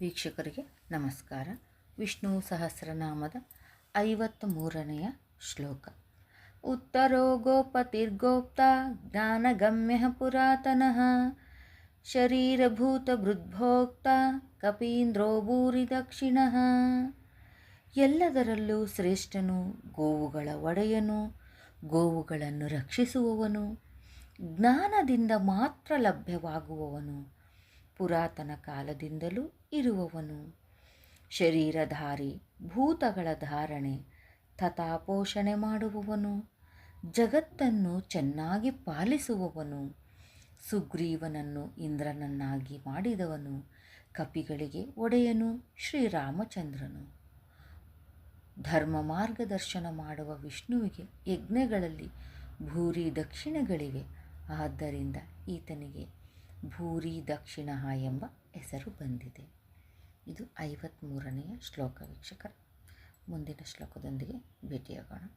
ವೀಕ್ಷಕರಿಗೆ ನಮಸ್ಕಾರ. ವಿಷ್ಣು ಸಹಸ್ರನಾಮದ ಐವತ್ತ ಮೂರನೆಯ ಶ್ಲೋಕ. ಉತ್ತರೋ ಗೋಪತಿರ್ಗೋಪ್ತ ಜ್ಞಾನಗಮ್ಯ ಪುರಾತನಃ. ಶರೀರಭೂತಭೃದ್ಭೋಕ್ತ ಕಪೀಂದ್ರೋ ಭೂರಿ ದಕ್ಷಿಣಃ. ಎಲ್ಲದರಲ್ಲೂ ಶ್ರೇಷ್ಠನು ಗೋವುಗಳ ಒಡೆಯನು, ಗೋವುಗಳನ್ನು ರಕ್ಷಿಸುವವನು, ಜ್ಞಾನದಿಂದ ಮಾತ್ರ ಲಭ್ಯವಾಗುವವನು. ಪುರಾತನ ಕಾಲದಿಂದಲೂ ಇರುವವನು. ಶರೀರಧಾರಿ, ಭೂತಗಳ ಧಾರಣೆ, ತಥಾಪೋಷಣೆ ಮಾಡುವವನು. ಜಗತ್ತನ್ನು ಚೆನ್ನಾಗಿ ಪಾಲಿಸುವವನು. ಸುಗ್ರೀವನನ್ನು ಇಂದ್ರನನ್ನಾಗಿ ಮಾಡಿದವನು. ಕಪಿಗಳಿಗೆ ಒಡೆಯನು, ಶ್ರೀರಾಮಚಂದ್ರನು. ಧರ್ಮ ಮಾರ್ಗದರ್ಶನ ಮಾಡುವ ವಿಷ್ಣುವಿಗೆ ಯಜ್ಞಗಳಲ್ಲಿ ಭೂರಿ ದಕ್ಷಿಣಗಳಿವೆ. ಆದ್ದರಿಂದ ಈತನಿಗೆ ಭೂರಿ ದಕ್ಷಿಣ ಎಂಬ ಹೆಸರು ಬಂದಿದೆ. ಇದು ಐವತ್ತ್ಮೂರನೆಯ ಶ್ಲೋಕ ವೀಕ್ಷಕರ. ಮುಂದಿನ ಶ್ಲೋಕದೊಂದಿಗೆ ಭೇಟಿಯಾಗೋಣ.